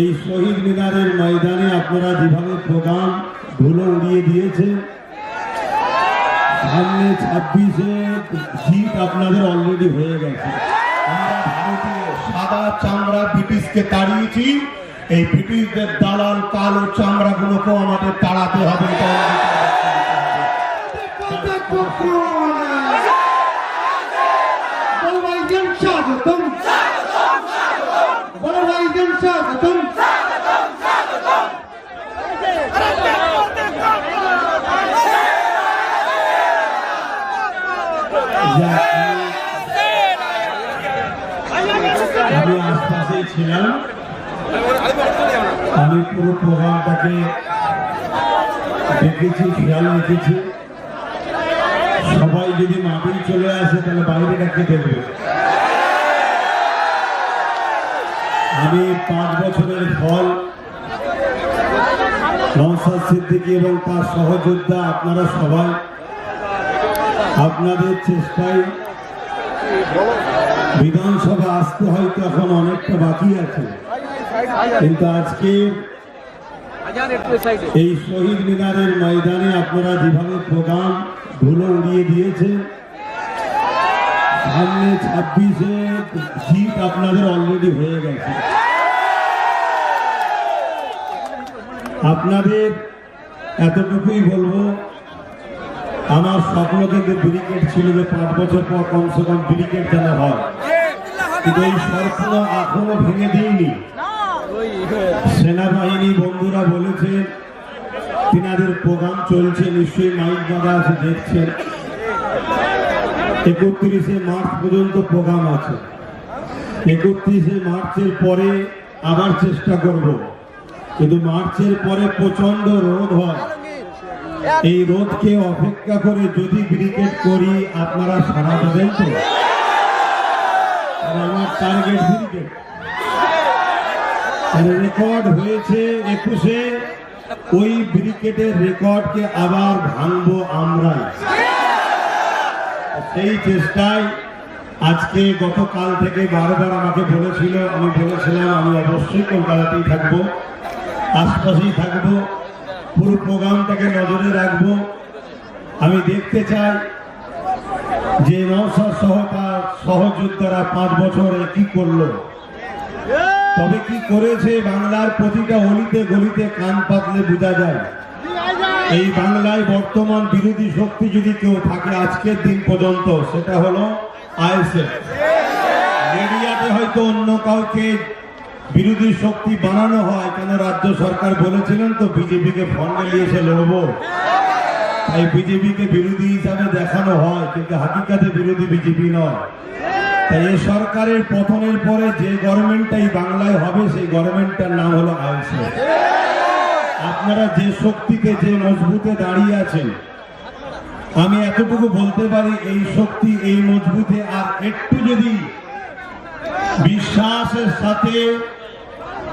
এই শহীদ মিনারের ময়দানে আপনারা যেভাবে প্রোগ্রাম ধুলো উড়িয়ে দিয়েছেন সামনে ছাব্বিশে জিত আপনাদের অলরেডি হয়ে গেছে। আমরা ভারতীয় সাদা চামড়া ব্রিটিশকে তাড়িয়েছি। এই ব্রিটিশদের দালাল কালো চামড়াগুলোকেও আমাদের তাড়াতে হবে। এটা আমাদের করতে হবে। বড় ভাইজান স্বাগতম বড় ভাইজান স্বাগতম যা, আমি- আশপাশেই ছিলাম। আমি পুরো প্রোগ্রামটাকে দেখেছি, খেয়াল রেখেছি। সবাই যদি মাটির চলে আসে, তাহলে বাইরে ডাকতে দেখবে? আমি পাঁচ বছরের ফল নওসাদ সিদ্দিকী এবং তার সহযোদ্ধা আপনারা সবাই, আপনাদের চেষ্টায় বিধানসভা আসতে হয়তো এখন অনেকটা বাকি আছে। কিন্তু আজকে এই শহীদ মিনারের ময়দানে আপনারা যেভাবে প্রোগ্রাম ধুলো উড়িয়ে দিয়েছেন, সামনে ছাব্বিশে জিত আপনাদের অলরেডি হয়ে গেছে। আপনাদের এতটুকুই বলব আমার স্বপ্ন কিন্তু ব্রিকেট ছিল যে পাঁচ বছর পর কমসে কম ব্রিকেট যেন হয়। কিন্তু এই স্বপ্ন এখনও ভেঙে দিইনি। সেনাবাহিনী বন্ধুরা বলেছেন, তিনাদের প্রোগ্রাম চলছে, নিশ্চয়ই মাইক দাদা আছে, দেখছেন। একত্রিশে মার্চ পর্যন্ত প্রোগ্রাম আছে। একত্রিশে মার্চের পরে আবার চেষ্টা করব। কিন্তু মার্চের পরে প্রচণ্ড রোদ হয়। এই রোদকে অপেক্ষা করে যদি ব্রিকেট করি, আপনারা সারা দেবেন তো? আমার টার্গেট ব্রিকেট। রেকর্ড হয়েছে একুশে, ওই ব্রিকেটের রেকর্ডকে আবার ভাঙবো আমরা সেই চেষ্টায় আজকে গতকাল থেকে বারবার আমাকে বলেছিল, আমি বলেছিলাম, আমি অবশ্যই কলকাতাতেই থাকব, আশপাশেই থাকব। পুরো প্রোগ্রামটাকে নজরে রাখব। আমি দেখতে চাই যে নৌসার সহ তার সহযোদ্ধারা পাঁচ বছরে কি করল। তবে কি করেছে বাংলার প্রতিটা অলিতে গলিতে কান পাতলে বোঝা যায়। এই বাংলায় বর্তমান বিরোধী শক্তি যদি কেউ থাকে আজকের দিন পর্যন্ত, সেটা হলো আইএসএফ। মিডিয়াতে হয়তো অন্য কাউকে বিরোধী শক্তি বানানো হয়, কেন রাজ্য সরকার বলেছিলেন তো, বিজেপিকে ফন্ডে নিয়ে এসে লড়বো। তাই বিজেপিকে বিরোধী হিসাবে দেখানো হয়, কিন্তু হাকিকাতে বিরোধী বিজেপি নয়। তাই এই সরকারের পতনের পরে যে গভর্নমেন্টটাই বাংলায় হবে, সেই গভর্নমেন্টটার নাম হলো আইএসএফ আপনারা যে শক্তিতে যে মজবুতে দাঁড়িয়ে আছেন, আমি এতটুকু বলতে পারি, এই শক্তি, এই মজবুতে আর একটু যদি বিশ্বাসের সাথে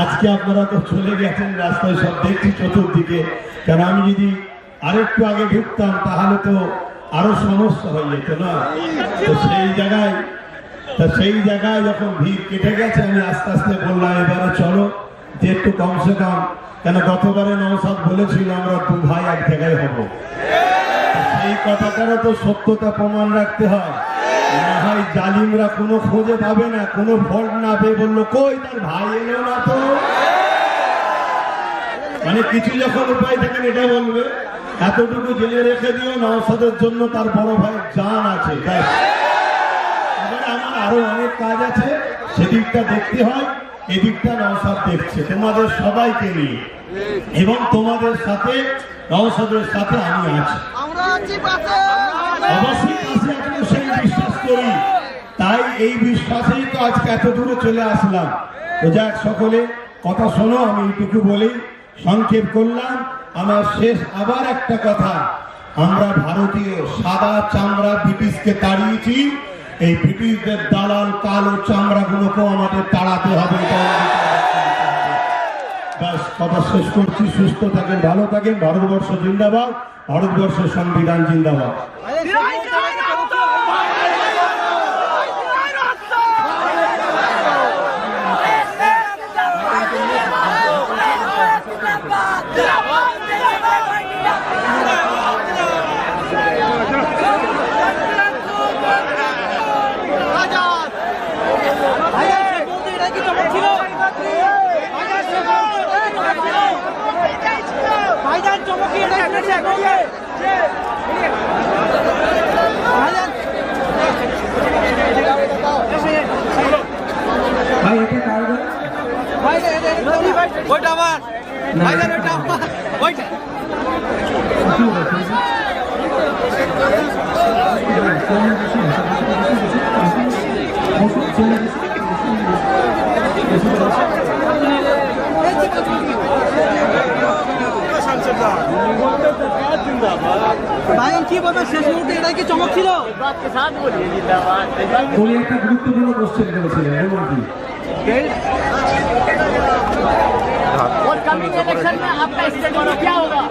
আজকে আপনারা তো চলে গেছেন রাস্তায় সব দেখছি চতুর্দিকে। কারণ আমি যদি আরেকটু আগে ঢুকতাম, তাহলে তো আরও সমস্যা হয়ে যেত না? তো সেই জায়গায় তা সেই জায়গায় যখন ভিড় কেটে গেছে, আমি আস্তে আস্তে বললাম, এবারে চলো যে একটু কমসে কম কেন গতবারে নওসাদ বলেছিল, আমরা দু ভাই এক জায়গায় হব। সেই কথাটারও তো সত্যতা প্রমাণ রাখতে হয়। হয় জালিমরা কোনো খোঁজে পাবে না কোনো ভোট না পেয়ে বলল কই তার ভাই এলো না তো? মানে কিছু যখন উপায় থাকেন এটা বলবে এতটুকু জেনে রেখে দিও নওসাদের জন্য তার বড় ভাই জান আছে। আমার আরও অনেক কাজ আছে সেদিকটা দেখতে হয় এদিকটা নওসাদ দেখছে। তোমাদের সবাইকে নিয়ে এবং তোমাদের সাথে নওসাদের সাথে আমি আছি। অবশ্যই কাছে সেই করি। তাই এই বিশ্বাসেই তো আজকে এত দূরে চলে আসলাম। তো যাক সকলে, কথা শোনো, আমি এইটুকু বলি। সংক্ষেপ করলাম, আমার শেষ আবার একটা কথা। আমরা ভারতীয় সাদা চামড়া ব্রিটিশকে তাড়িয়েছি। এই ব্রিটিশদের দালাল কালো তাড়াতে হবে আমাদের তাড়াতে হবে। কথা শেষ করছি। সুস্থ থাকেন, ভালো থাকেন। ভারতবর্ষ জিন্দাবাদ, ভারতবর্ষের সংবিধান জিন্দাবাদ। চমকিয়ে দেখেছে ভাইজান ভাই এটা কার গান? ওইটা আমার ভাইজান ওইটা আমার ওইটা ভাইজান কি বলবেন শেষ মুহূর্তে এটা কি চমক ছিল উনি একটা গুরুত্বপূর্ণ কোশ্চেন করেছিলেন এবং কি और कमिंग इलेक्शन में आपका स्टेट क्या होगा